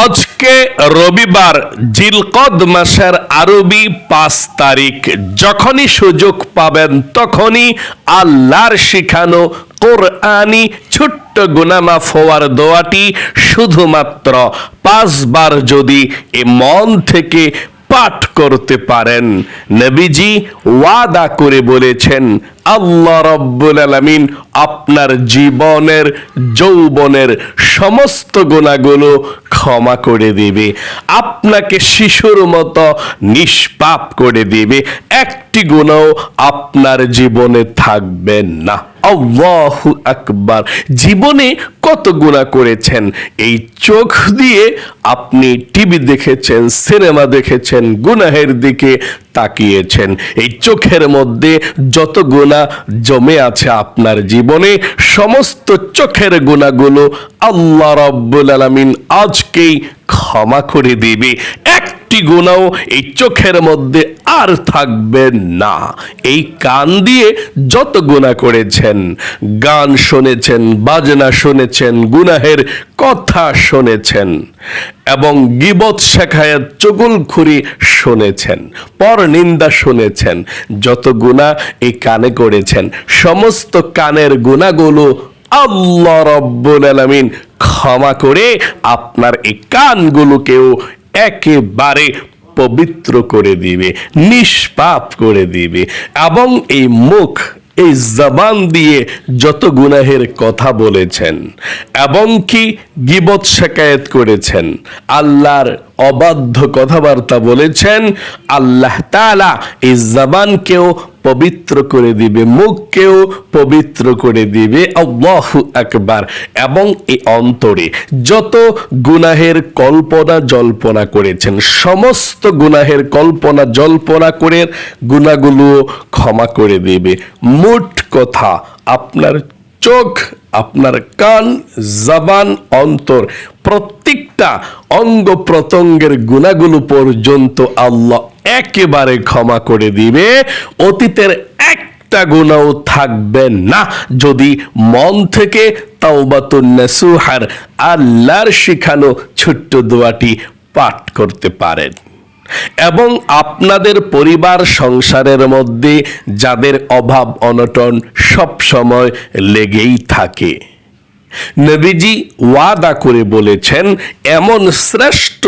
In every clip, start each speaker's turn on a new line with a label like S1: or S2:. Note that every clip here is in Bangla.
S1: আজকে রবিবার জিলকদ মাসের আরবি পাঁচ তারিখ। যখনই সুযোগ পাবেন তখনই আল্লাহর শিখানো কোরআনি ছোট্ট গুনামাফ হওয়ার দোয়াটি শুধুমাত্র পাঁচবার যদি এ মন থেকে পাঠ করতে পারেন। নবীজি ওয়াদা করে বলেছেন আল্লাহ রব্বুল আলামিন আপনার জীবনের, যৌবনের সমস্ত গুণাগুলো ক্ষমা করে দেবে। আপনাকে শিশুর মতো নিষ্পাপ করে দেবে। একটি গুণাও আপনার জীবনে থাকবে না। আল্লাহু আকবার। জীবনে কত গুণা করেছেন? এই চোখ দিয়ে আপনি টিভি দেখেছেন, সিনেমা দেখেছেন, গুনাহের দিকে তাকিয়েছেন। এই চোখের মধ্যে যত গুণা জমে আছে আপনার জীবনে সমস্ত চোখের গুণাগুলো আল্লাহ রব্বুল আলমিন আজকেই ক্ষমা করে দিবে। একটি গুণাও এই চোখের মধ্যে আর থাকবে না। এই কান দিয়ে যত গুণা করেছেন, গান শুনেছেন, বাজনা শুনেছেন, গুনাহের কথা শুনেছেন এবং গিবত শেখায়াত চগুলখুরি শুনেছেন পর নিন্দা শুনেছেন, যত গুণা এই কানে করেছেন, সমস্ত কানের গুণাগুলো আল্লাহ রব্বুল আলামিন ক্ষমা করে আপনার এই কানগুলোকেও একেবারে পবিত্র করে দিবে, নিষ্পাপ করে দিবে এবং এই মুখ, এই জবান দিয়ে যত গুনাহের কথা বলেছেন এবং কি গিবত শেকায়েত করেছেন, আল্লাহর অবাধ্য কথাবার্তা বলেছেন, আল্লাহ তাআলা এই জবানকেও পবিত্র করে দিবে, মুখকেও পবিত্র করে দিবে, আল্লাহু আকবার। এবং এই অন্তরে যত গুনাহের কল্পনা জল্পনা করেছেন, সমস্ত গুনাহের কল্পনা জল্পনা করে গুনাহগুলো ক্ষমা করে দিবে। মোট কথা, আপনার চোখ, আপনার কান, জবান, অন্তর প্রত্যেকটা অঙ্গ প্রত্যঙ্গের গুণাগুলো পর্যন্ত আল্লাহ একেবারে ক্ষমা করে দিবে। অতীতের একটা গুণাও থাকবে না। যদি মন থেকে তাওবাতুন নাসুহার আল্লাহর শিখানো ছোট্ট দোয়াটি পাঠ করতে পারেন। এবং আপনাদের পরিবার সংসারের মধ্যে যাদের অভাব অনটন সব সময় লেগেই থাকে। নবীজি ওয়াদা করে বলেছেন এমন শ্রেষ্ঠ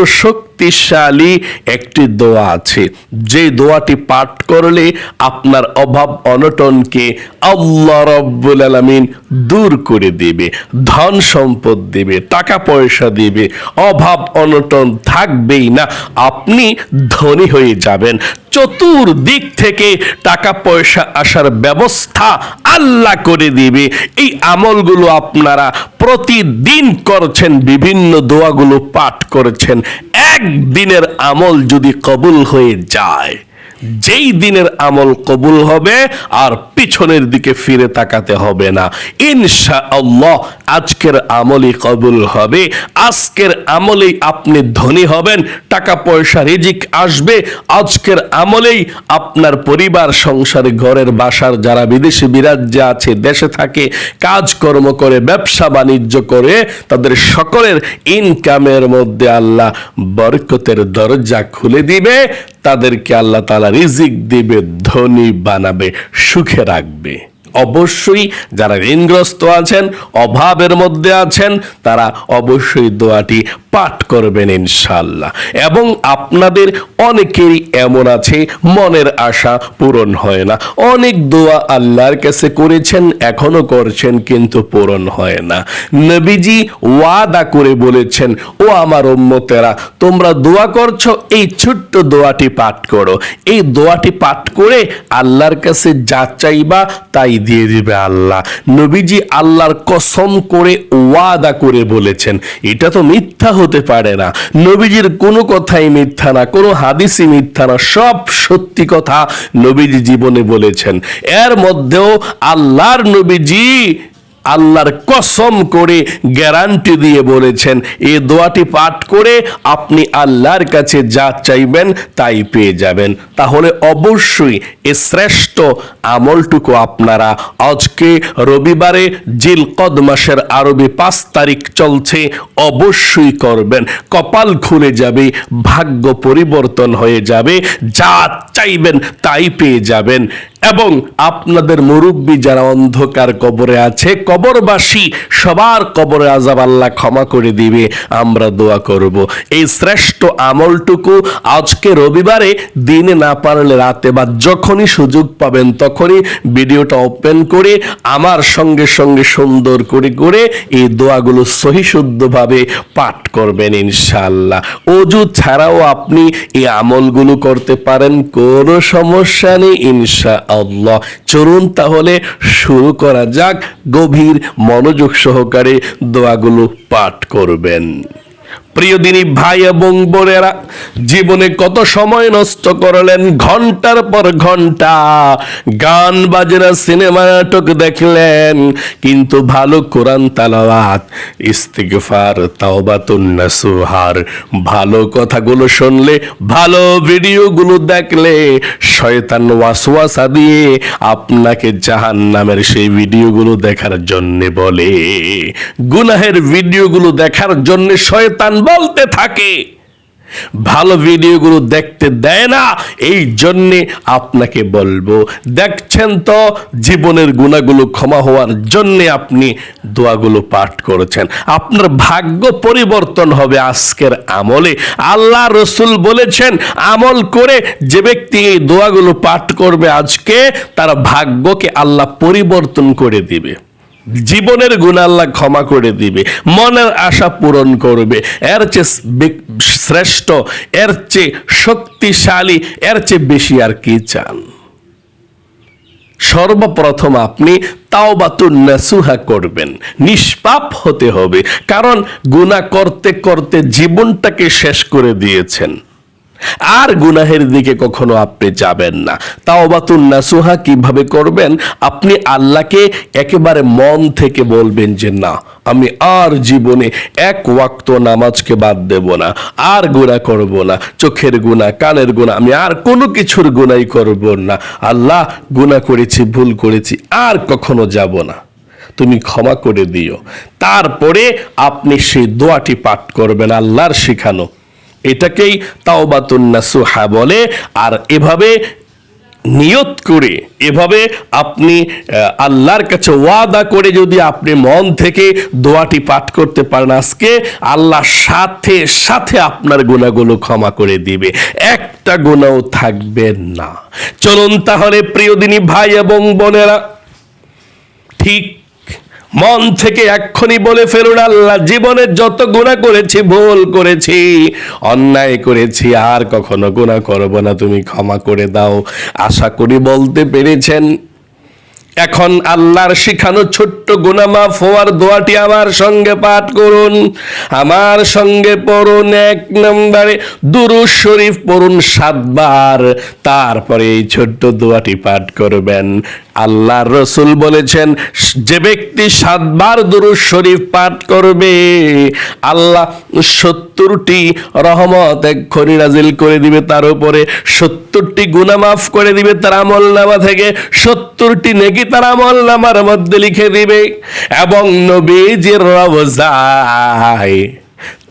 S1: শক্তিশালী একটি দোয়া আছে। যে দোয়াটি পাঠ করলে আপনার অভাব অনটনকে আল্লাহ রব্বুল আলামিন দূর করে দেবে, ধন সম্পদ দেবে, টাকা পয়সা দেবে। অভাব অনটন থাকবেই না, আপনি ধনী হয়ে যাবেন। চতুর্দিক থেকে টাকা পয়সা আসার ব্যবস্থা আল্লাহ করে দিবে। এই আমলগুলো আপনারা প্রতিদিন করছেন বিভিন্ন দোয়াগুলো পাঠ করেছেন। একদিনের আমল যদি কবুল হয়ে যায় যেই দিনের আমল কবুল হবে, আর পিছনের দিকে ফিরে তাকাতে হবে না। ইনশা আল্লাহ আজকের আমলই কবুল হবে। আজকের আমলেই আপনি ধনী হবেন টাকা পয়সা রিজিক আসবে। আজকের আমলেই আপনার পরিবার, সংসারে, ঘরের বাসার যারা বিদেশি বিরাজ্যে আছে, দেশে থাকে, কাজকর্ম করে, ব্যবসা বাণিজ্য করে, তাদের সকলের ইনকামের মধ্যে আল্লাহ বরকতের দরজা খুলে দিবে। তাদেরকে আল্লাহ তালা রিজিক দিবে ধনী বানাবে সুখে রাখবে। অবশ্যই যারা ঋণগ্রস্ত আছেন, অভাবের মধ্যে আছেন, তারা অবশ্যই দোয়াটি পাঠ করবেন ইনশাল্লাহ এবং আপনাদের অনেকেরই এমন আছে, মনের আশা পূরণ হয় না। অনেক দোয়া আল্লাহর কাছে করেছেন, এখনও করছেন, কিন্তু পূরণ হয় না। নবীজি ওয়াদা করে বলেছেন, ও আমার উম্মতেরা, তোমরা দোয়া করছ, এই ছোট্ট দোয়াটি পাঠ করো। এই দোয়াটি পাঠ করে আল্লাহর কাছে যা চাইবা, তাই দিয়ে দিবে আল্লাহ। নবীজি আল্লাহর কসম করে ওয়াদা করে বলেছেন, এটা তো মিথ্যা হতে পারে না। নবীজির কোনো কথাই মিথ্যা না, কোনো হাদিসই মিথ্যা না, সব সত্যি কথা নবীজি জীবনে বলেছেন। এর মধ্যেও আল্লাহর নবীজি আল্লাহর কসম করে গ্যারান্টি দিয়ে বলেছেন, এ দোয়াটি পাঠ করে আপনি আল্লাহর কাছে যা চাইবেন তাই পেয়ে যাবেন। তাহলে অবশ্যই এ শ্রেষ্ঠ আমলটুকু আপনারা আজকে রবিবারে জিলকদ মাসের আরবি পাঁচ তারিখ চলছে, অবশ্যই করবেন। কপাল খুলে যাবে, ভাগ্য পরিবর্তন হয়ে যাবে, যা চাইবেন তাই পেয়ে যাবেন। এবং আপনাদের মুরব্বী যারা অন্ধকার কবরে আছে, কবরবাসী, সবার কবরে আজাব আল্লাহ ক্ষমা করে দিবে, আমরা দোয়া করব। এই শ্রেষ্ঠ আমলটুকু আজকে রবিবারে দিনে না পারলে রাতে বা যখনই সুযোগ পাবেন তখনই ভিডিওটা ওপেন করে, আমার সঙ্গে সঙ্গে সুন্দর করে করে এই দোয়াগুলো সহি শুদ্ধভাবে পাঠ করবেন ইনশাআল্লাহ। অজু ছাড়াও আপনি এই আমলগুলো করতে পারেন, কোনো সমস্যা নেই ইনশা আল্লাহ। চলুন তাহলে শুরু করা যাক গভীর মনোযোগ সহকারে দোয়াগুলো পাঠ করবেন। প্রিয় দিনী ভাই এবং বোনেরা, জীবনে কত সময় নষ্ট করলেন ঘণ্টার পর ঘণ্টা? গান, বাজনা, সিনেমা, নাটক দেখলেন, কিন্তু ভালো কোরআন তালাওয়াত, ইস্তিগফার তাওবাতুন নাসুহার ভালো কথাগুলো শুনলে, ভালো ভিডিওগুলো দেখলে, শয়তান ওয়াসওয়াসা দিয়ে আপনাকে জাহান্নামের সেই ভিডিওগুলো দেখার জন্য বলে। গুনাহের ভিডিওগুলো দেখার জন্য শয়তান বলতে থাকে। ভালো ভিডিওগুলো দেখতে দেয় না, এই জন্যে আপনাকে বলব, দেখছেন তো, জীবনের গুণাগুলো ক্ষমা হওয়ার জন্যে আপনি দোয়াগুলো পাঠ করেছেন। আপনার ভাগ্য পরিবর্তন হবে আজকের আমলে। আল্লাহ রসুল বলেছেন, আমল করে যে ব্যক্তি এই দোয়াগুলো পাঠ করবে আজকে, তার ভাগ্যকে আল্লাহ পরিবর্তন করে দিবে। জীবনের গুণ আল্লাহ ক্ষমা করে দিবে, মনের আশা পূরণ করবে। এর চেয়ে শ্রেষ্ঠ, এর চেয়ে শক্তিশালী, এর চেয়ে বেশি আর কি চান? সর্বপ্রথম আপনি তাওবাতুন নাসুহা করবেন, নিষ্পাপ হতে হবে, কারণ গুনাহ করতে করতে জীবনটাকে শেষ করে দিয়েছেন। আর গুনাহের দিকে কখনো আপনি যাবেন না। তাওবাতুন নাসুহা কীভাবে করবেন? আপনি আল্লাহকে একেবারে মন থেকে বলবেন যে, না, আমি আর জীবনে এক ওয়াক্ত নামাজকে বাদ দেব না, আর গুণা করব না, চোখের গুণা কানের গুণা আমি আর কোনো কিছুর গুণাই করব না। আল্লাহ গুণা করেছি, ভুল করেছি, আর কখনো যাব না। তুমি ক্ষমা করে দিও। তারপরে আপনি সেই দোয়াটি পাঠ করবেন আল্লাহর শিখানো। এটাকেই তাওবাতুন নাসুহা বলে। আর এভাবে নিয়ত করে, এভাবে আপনি আল্লাহর কাছে ওয়াদা করে যদি আপনি মন থেকে দোয়াটি পাঠ করতে পারেন, আজকে আল্লাহ সাথে সাথে আপনার গুণাগুলো ক্ষমা করে দিবে। একটা গুণাও থাকবে না। চলুন তাহলে প্রিয়দিনী ভাই এবং বোনেরা, ঠিক মন থেকে এক্ষুনি বলে ফেলুন আল্লাহ, জীবনের যত গুণা করেছি, ভুল করেছি, অন্যায় করেছি, আর কখনো গুণা করব না, তুমি ক্ষমা করে দাও। আশা করি বলতে পেরেছেন। এখন আল্লাহর শিখানো ছোট্ট গুনামাফ হওয়ার দোয়াটি আমার সঙ্গে পাঠ করুন। আমার সঙ্গে পড়ুন এক নম্বরে দুরুজ শরীফ, পড়ুন সাতবার তারপরে এই ছোট্ট দোয়াটি পাঠ করবেন। আল্লাহর রসুল বলেছেন, যে ব্যক্তি সাতবার দুরুজ শরীফ পাঠ করবে, আল্লাহ সত্তরটি রহমত এক্ষুনি নাজিল করে দিবে তার উপরে। সত্তরটি গুনাহ মাফ করে দিবে তার আমল নামা থেকে। সত্তরটি নেকি তার আমল নামার মধ্যে লিখে দিবে এবং নবীজির রওজায়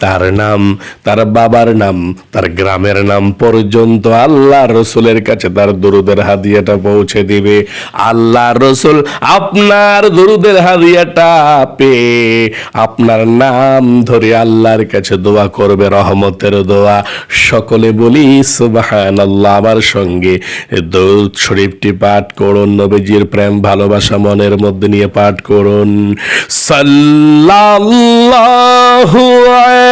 S1: তার নাম, তার বাবার নাম, তার গ্রামের নাম পর্যন্ত আল্লাহ রসুলের কাছে তার দরুদের হাদিয়াটা পৌঁছে দিবে। আল্লাহ রসুল আপনার দরুদের হাদিয়াটা পেয়ে আপনার নাম ধরে আল্লাহর কাছে দোয়া করবে, রহমতের দোয়া। সকলে বলি সুবাহান আল্লাহ আমার সঙ্গে দৌদ শরীফটি পাঠ করুন, নবীজির প্রেম, ভালোবাসা মনের মধ্যে নিয়ে পাঠ করুন। সাল্লাল্লাহু আলাইহি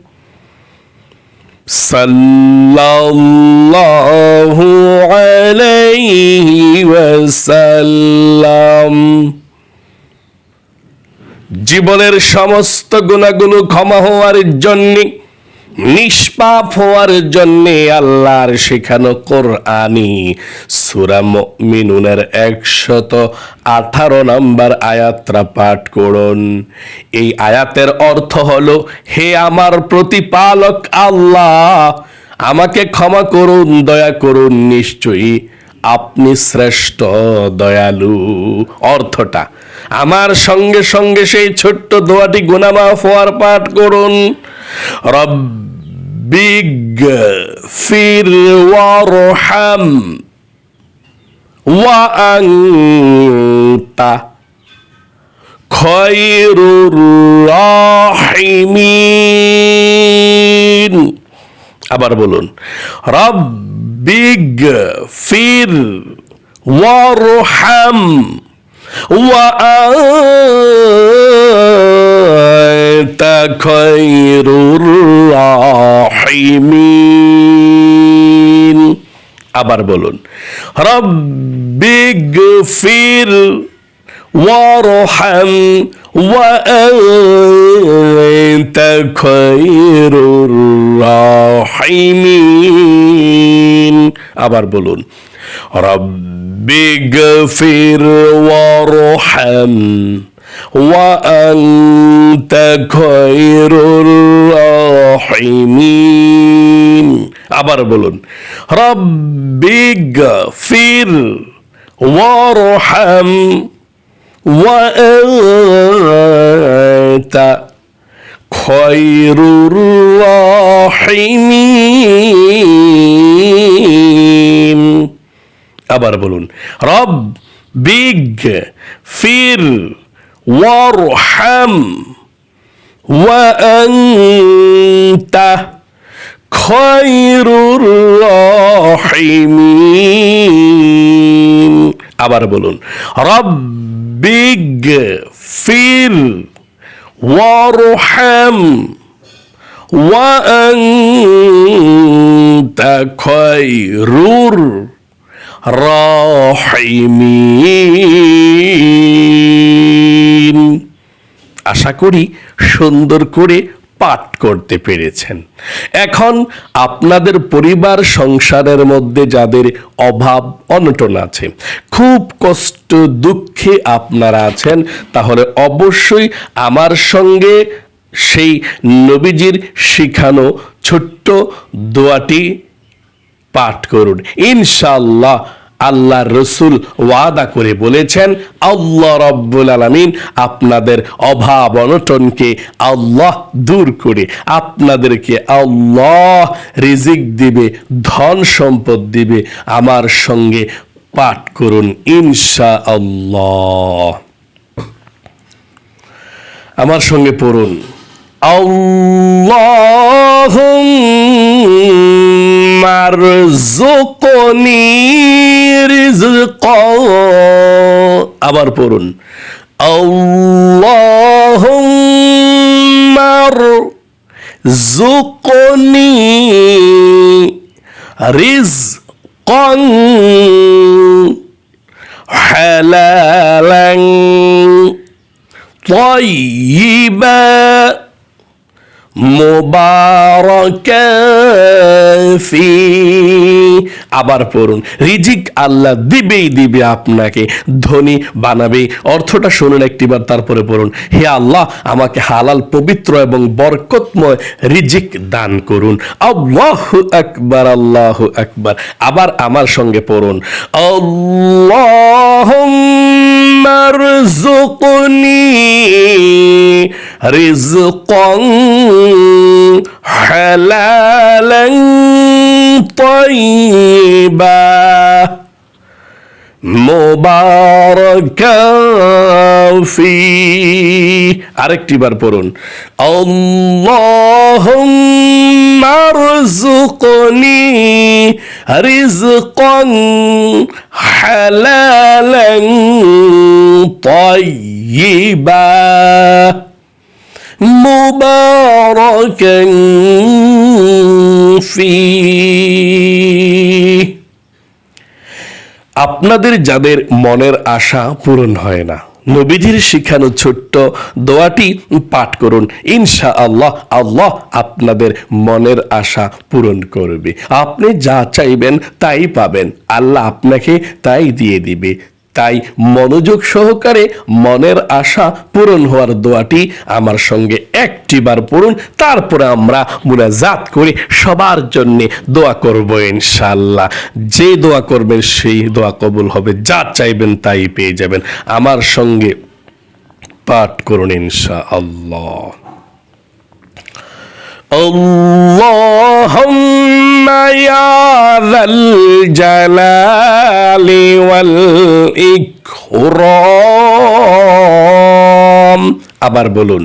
S1: ওয়াসাল্লাম الله عليه ওয়াসাল্লাম। জীবনের সমস্ত গুণাগুলো ক্ষমা হওয়ার জন্য নিষ্পাপ হওয়ার জন্য আল্লাহর শেখানো কোরআনি সূরা মুমিনুনের একশত আঠারো নম্বর আয়াতটা পাঠ করুন। এই আয়াতের অর্থ হলো, হে আমার প্রতিপালক আল্লাহ, আমাকে ক্ষমা করুন, দয়া করুন, নিশ্চয়ই আপনি শ্রেষ্ঠ দয়ালু। অর্থটা, আমার সঙ্গে সঙ্গে সেই ছোট্ট দোয়াটি গুনামাফ হওয়ার পাঠ করুন। রব্বিগ ফির ওয়ারহাম ওয়া আনতা খয়রুর রাহিমিন। আবার বলুন রব্বিগ ফির ওয়ারহাম وأنت خير الراحمين আবার বলুন রব্বিগ ফির ওয়ারহাম وأنت خير الراحمين আবার বলুন ربك اغفر وارحم وأنت خير الراحمين আবার বলুন ربك اغفر وارحم وأنت خير الراحمين আবার বলুন রব বিগ ফির ওয়ারহাম وأنت خير الراحمين আবার বলুন রব্বিগ ফির ওয়ারহাম وأنت خير রহিমিন। আশা করি সুন্দর করে পাঠ করতে পেরেছেন। এখন আপনাদের পরিবার সংসারের মধ্যে যাদের অভাব, অনটন আছে, খুব কষ্ট, দুঃখে আপনারা আছেন, তাহলে অবশ্যই আমার সঙ্গে সেই নবীজির শিখানো ছোট্ট দোয়াটি পাঠ করুন। ইনশাল্লাহ আল্লাহ রসুল ওয়াদা করে বলেছেন, আল্লাহ রব্বুল আলমিন আপনাদের অভাব অনটনকে আল্লাহ দূর করে, আপনাদেরকে আল্লাহ রিজিক দিবে, ধন সম্পদ দিবে, আমার সঙ্গে পাঠ করুন। ইনশা আল্লাহ আমার সঙ্গে পড়ুন। আল্লাহ ارزقني رزقا আবার পড়ুন اللهم ارزقني رزقا حلالا طيبا মুবারকা ফি আবার পড়ুন, রিজিক আল্লাহ দিবেই দিবে আপনাকে, ধনী বানাবে। অর্থটা শুনুন একটিবার, তারপরে পড়ুন, হে আল্লাহ, আমাকে হালাল, পবিত্র এবং বরকতময় রিজিক দান করুন। আল্লাহ আকবার আল্লাহ আকবার। আবার আমার সঙ্গে পড়ুন আল্লাহ ارزقني رزقا حلالا طيبا মোবারকাফি আরেকটি বার পড়ুন। আল্লাহুম্মা রযুকনি রিজকান হালালান তাইয়িবা। মুবারাকান ফি। আপনাদের যাদের মনের আশা পূরণ হয় না, নবীজির শিখানো ছোট্ট দোয়াটি পাঠ করুন। ইনশা আল্লাহ আল্লাহ আপনাদের মনের আশা পূরণ করবে। আপনি যা চাইবেন তাই পাবেন। আল্লাহ আপনাকে তাই দিয়ে দিবে। তাই মনোযোগ সহকারে মনের আশা পূরণ হওয়ার দোয়াটি আমার সঙ্গে একটিবার পড়ুন, তারপরে আমরা মুনাজাত করে সবার জন্য দোয়া করব ইনশাল্লাহ যে দোয়া করবেন সেই দোয়া কবুল হবে, যা চাইবেন তাই পেয়ে যাবেন। আমার সঙ্গে পাঠ করুন ইনশা আল্লাহ اللهم يا ذا الجلال والإكرام আবার বলুন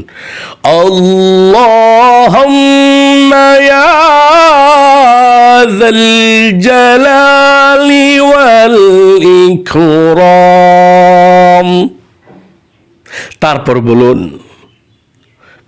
S1: اللهم يا ذا الجلال والإكرام তারপর বলুন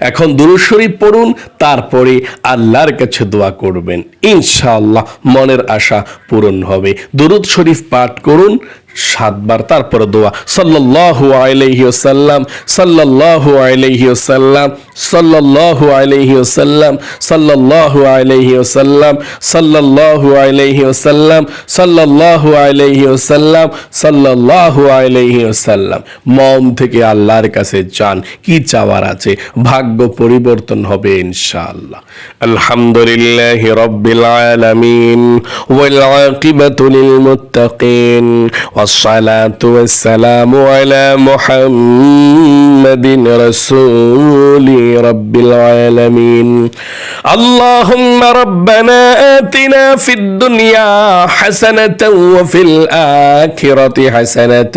S1: এখন দুরুদ শরীফ পড়ুন, তারপরে আল্লাহর কাছে দোয়া করবেন। ইনশাআল্লাহ মনের আশা পূরণ হবে। দুরুদ শরীফ পাঠ করুন সাতবার তারপরে দোয়া। সাল্লাল্লাহু আলাইহি ওয়াসাল্লাম, সাল্লাল্লাহু আলাইহি ওয়াসাল্লাম, সাল্লাল্লাহু আলাইহি ওয়াসাল্লাম, সাল্লাল্লাহু আলাইহি ওয়াসাল্লাম, সাল্লাল্লাহু আলাইহি ওয়াসাল্লাম, সাল্লাল্লাহু আলাইহি ওয়াসাল্লাম, সাল্লাল্লাহু আলাইহি ওয়াসাল্লাম। মন থেকে আল্লাহর কাছে চান কি চাওয়ার আছে? ভাগ্য পরিবর্তন হবে ইনশাআল্লাহ। আলহামদুলিল্লাহ রাব্বিল আলামিন, ওয়াল আকিবাতু লিল মুত্তাকিন الصلاة والسلام على محمد رسول رب العالمين اللهم ربنا آتنا في الدنيا حسنة وفي الآخرة حسنة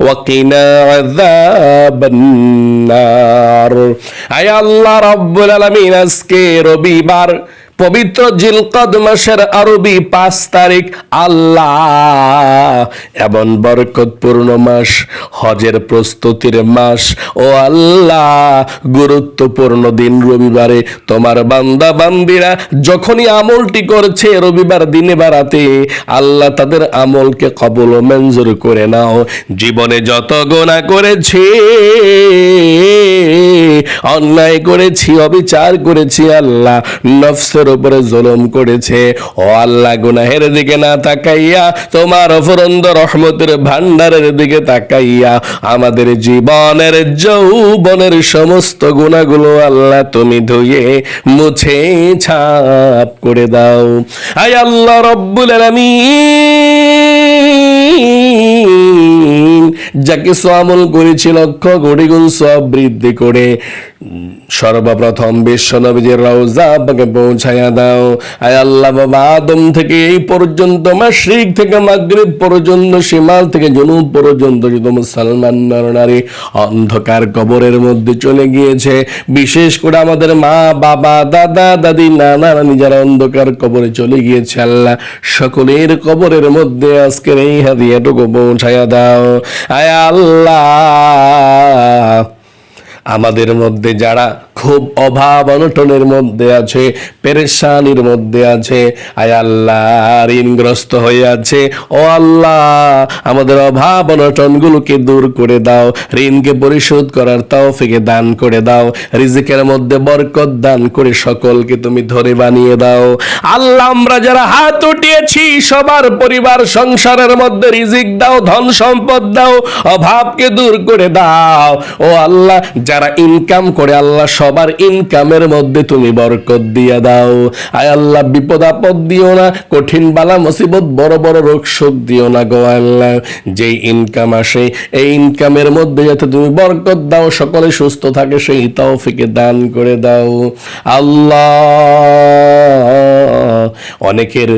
S1: وقنا عذاب النار أي الله رب العالمين أسكي ربي بار পবিত্র জিলকদ মাসের আরবি পাঁচ তারিখ আল্লাহ। এমন বরকতপূর্ণ মাস, হজের প্রস্তুতির মাস। ও আল্লাহ, গুরুত্বপূর্ণ দিন রবিবারে। তোমার বান্দা বান্দিরা যখনই আমলটি করছে রবিবার দিনে বারাতে আল্লাহ তাদের আমলকে কবল ও মঞ্জুর করে নাও। জীবনে যত গোনা করেছে, অন্যায় করেছি, অবিচার করেছি আল্লাহ, নফসের উপরে জুলুম করেছে। ও আল্লাহ, গুনাহের দিকে না তাকাইয়া, তোমার অফরন্দ রহমতের ভান্ডারের দিকে তাকাইয়া, আমাদের জীবনের, যৌবনের সমস্ত গুণাগুলো আল্লাহ তুমি ধুয়ে, মুছে, ছাপ করে দাও। আয় আল্লাহ রব্বুল আলামিন! যাকে আমল করেছি লক্ষ কোটি গুণ সব বৃদ্ধি করে। সর্বপ্রথম বিশ্ব নবীজির রওজা আপনাকে পৌঁছায়া দাও। আয় আল্লাহ, বাবা আদম থেকে এই পর্যন্ত, মাশরিক থেকে মাগরিব পর্যন্ত, শিমাল থেকে জনুব পর্যন্ত যত মুসলমান নর নারী অন্ধকার কবরের মধ্যে চলে গিয়েছে। বিশেষ করে আমাদের মা, বাবা, দাদা, দাদি, নানা, নানি যারা অন্ধকার কবরে চলে গিয়েছে, আল্লাহ সকলের কবরের মধ্যে আজকের এই হাদিয়াটুকু পৌঁছায়া দাও। আল্লাহ। আমাদের মধ্যে যারা খুব অভাব অনটনের মধ্যে আছে, পেরেশানির মধ্যে আছে। আয় আল্লাহ, ঋণগ্রস্ত হয়ে আছে। ও আল্লাহ, আমাদের অভাব অনটনগুলোকে দূর করে দাও, ঋণকে পরিশোধ করার তৌফিকে দান করে দাও, রিজিকের মধ্যে বরকত দান করে সকলকে তুমি ধরে বানিয়ে দাও। আল্লাহ, আমরা যারা হাত উঠিয়েছি, সবার পরিবার, সংসারের মধ্যে রিজিক দাও, ধন সম্পদ দাও, অভাবকে দূর করে দাও। ও আল্লাহ, যারা ইনকাম করে, আল্লাহ সবার ইনকামের মধ্যে তুমি বরকত দিয়ে দাও। আয় আল্লাহ, বিপদ আপদ দিও না, কঠিন বালা মুসিবত, বড় বড় রোগ শোক দিও না গো আল্লাহ। যেই ইনকাম আসে, এই ইনকামের মধ্যে যাতে তুমি বরকত দাও, সকলে সুস্থ থাকে, সেই তৌফিকে দান করে দাও। আল্লাহ, অনেকের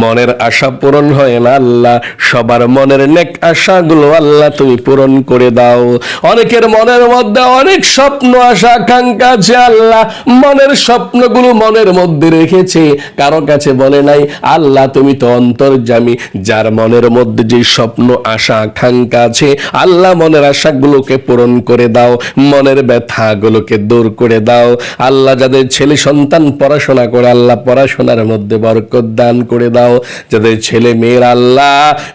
S1: মনের আশা পূরণ হয় না আল্লাহ, সবার মনের নেক আশাগুলো আল্লাহ তুমি পূরণ করে দাও। অনেকের মনের মধ্যে অনেক স্বপ্ন, আশা, আকাঙ্ক্ষা আছে আল্লাহ মনের স্বপ্নগুলো মনের মধ্যে রেখেছে। কারও কাছে বলে নাই, আল্লাহ, তুমি তো অন্তর্জামী। যার মনের মধ্যে যে স্বপ্ন, আশা, আকাঙ্ক্ষা আছে, আল্লাহ মনের আশাগুলোকে পূরণ করে দাও, মনের ব্যথাগুলোকে দূর করে দাও। আল্লাহ যাদের ছেলে সন্তান পড়াশোনা করে, আল্লাহ পড়াশোনার মধ্যে বরকত দান করে দাও। যাদের ছেলে মেয়ের, আল্লাহ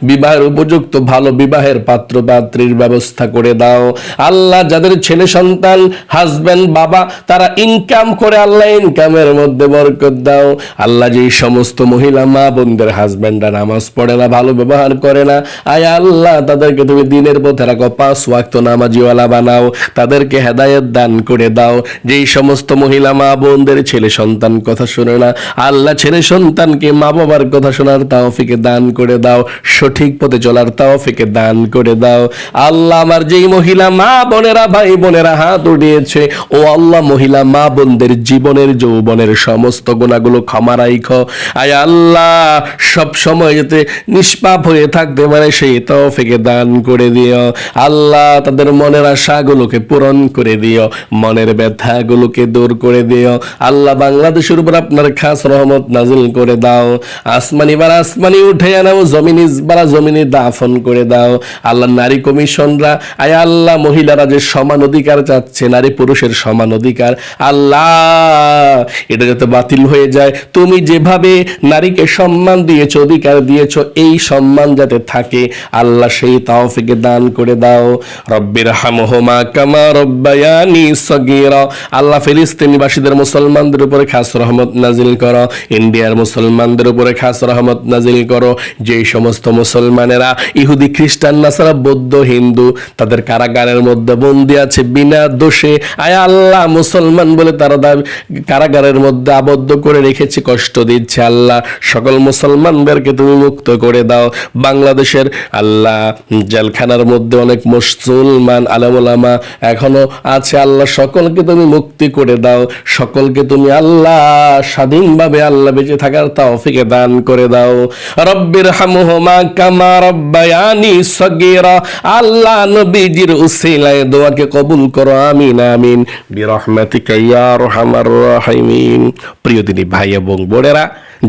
S1: বিবাহের উপযুক্ত ভালো বিবাহের পাত্র পাত্রীর ব্যবস্থা করে দাও। আল্লাহ যাদের ছেলে সন্তান হাজবেন্ড বাবা তারা ইনকাম করে, আল্লাহ ইনকামের মধ্যে বরকত দাও। আল্লাহ যে সমস্ত মহিলা, মা বোনদের হাজবেন্ডরা নামাজ পড়ে না, ভালো ব্যবহার করে না, আয় আল্লাহ, তাদেরকে তুমি দিনের পথে রাখো, পাঁচ ওয়াক্ত নামাজিওয়ালা বানাও, তাদেরকে হেদায়েত দান করে দাও। যেই সমস্ত মহিলা, মা বোনদের ছেলে সন্তান কথা শুনে না, আল্লাহ ছেলে সন্তানকে মা বাবার কথা শোনার তাওফিকে দান করে দাও, সঠিক পথে চলার তাওফিকে দান করে দাও। আল্লাহ আমার যেই মহিলা, মা বোনেরা, ভাই বোনেরা হাত উঠিয়েছে, ও আল্লাহ মহিলা, মা বোনদের জীবনের, যৌবনের সমস্ত গুণাগুলো ক্ষমা রাইখ। আয় আল্লাহ, সব সময় যাতে নিষ্পাপ হয়ে থাকতে পারে, সেই তৌফিকে দান করে দিও। আল্লাহ, তাদের মনের আশাগুলোকে পূরণ করে দিও, মনের ব্যথাগুলোকে দূর করে দিও। আল্লাহ, বাংলাদেশের উপর আপনার খাস রহমত নাজিল করে দাও। আসমানি বার আসমানি উঠে আনাও, জমিনি বারা জমিনি দাফন করে দাও। আল্লাহ, নারী কমিশনরা, আয় আল্লাহ, মহিলারা যে সমান অধিকার চাচ্ছে, নারী পুরুষের সমান অধিকার। আল্লাহ, এটা যাতে বাতিল হয়ে যায়। তুমি যেভাবে নারীকে সম্মান দিয়েছ, অধিকার দিয়েছ, এই সম্মান যাতে থাকে, আল্লাহ সেই তাওফিকে দান করে দাও। রব্বির হামহমা কামা রব্বায়ানি সগীরা। আল্লাহ ফিলিস্তিনিবাসীদের মুসলমানদের উপরে খাস রহমত নাজিল করো। ইন্ডিয়ার মুসলমানদের উপরে খাস রহমত নাজিল করো। যে সমস্ত মুসলমানেরা ইহুদি, খ্রিস্টান, নাসারা, বৌদ্ধ, হিন্দু, তাদের কারাগারের মধ্যে বন্দি আছে বিনা দোষে। আয় আল্লাহ মুসলমান বলে তারা কারাগারের মধ্যে আবদ্ধ করে রেখেছে, কষ্ট দিচ্ছে আল্লাহ। সকল মুসলমানদেরকে তুমি মুক্ত করে দাও। বাংলাদেশের আল্লাহ জেলখানার মধ্যে অনেক মুসলমান আলমুলামা এখনও আছে। আল্লাহ সকলকে তুমি মুক্তি করে দাও। সকলকে তুমি আল্লাহ স্বাধীনভাবে আল্লাহ বেঁচে থাকার তাওফিকে দান করে দাও। রব্বির হামুহমা কামা রব্বায়ানি সগীরা। আল্লাহ নবীজির উসিলায় দোয়াকে কবুল করো। আমিন আমিন। রাহিমিন। প্রিয় দিনী ভাই এবং বোনেরা,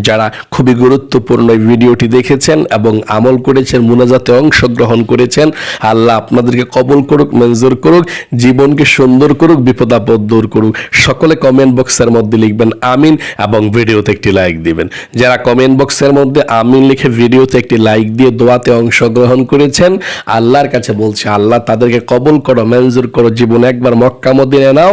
S1: যারা খুবই গুরুত্বপূর্ণ ভিডিওটি দেখেছেন এবং আমল করেছেন, মুনাজাতে অংশগ্রহণ করেছেন, আল্লাহ আপনাদেরকে কবল করুক, মঞ্জুর করুক, জীবনকে সুন্দর করুক, বিপদ আপদ দূর করুক। সকলে কমেন্ট বক্সের মধ্যে লিখবেন আমিন এবং ভিডিওতে একটি লাইক দিবেন। যারা কমেন্ট বক্সের মধ্যে আমিন লিখে ভিডিওতে একটি লাইক দিয়ে দোয়াতে অংশগ্রহণ করেছেন, আল্লাহর কাছে বলছে, আল্লাহ তাদেরকে কবল করো, মঞ্জুর করো, জীবনে একবার মক্কা মদিনে নাও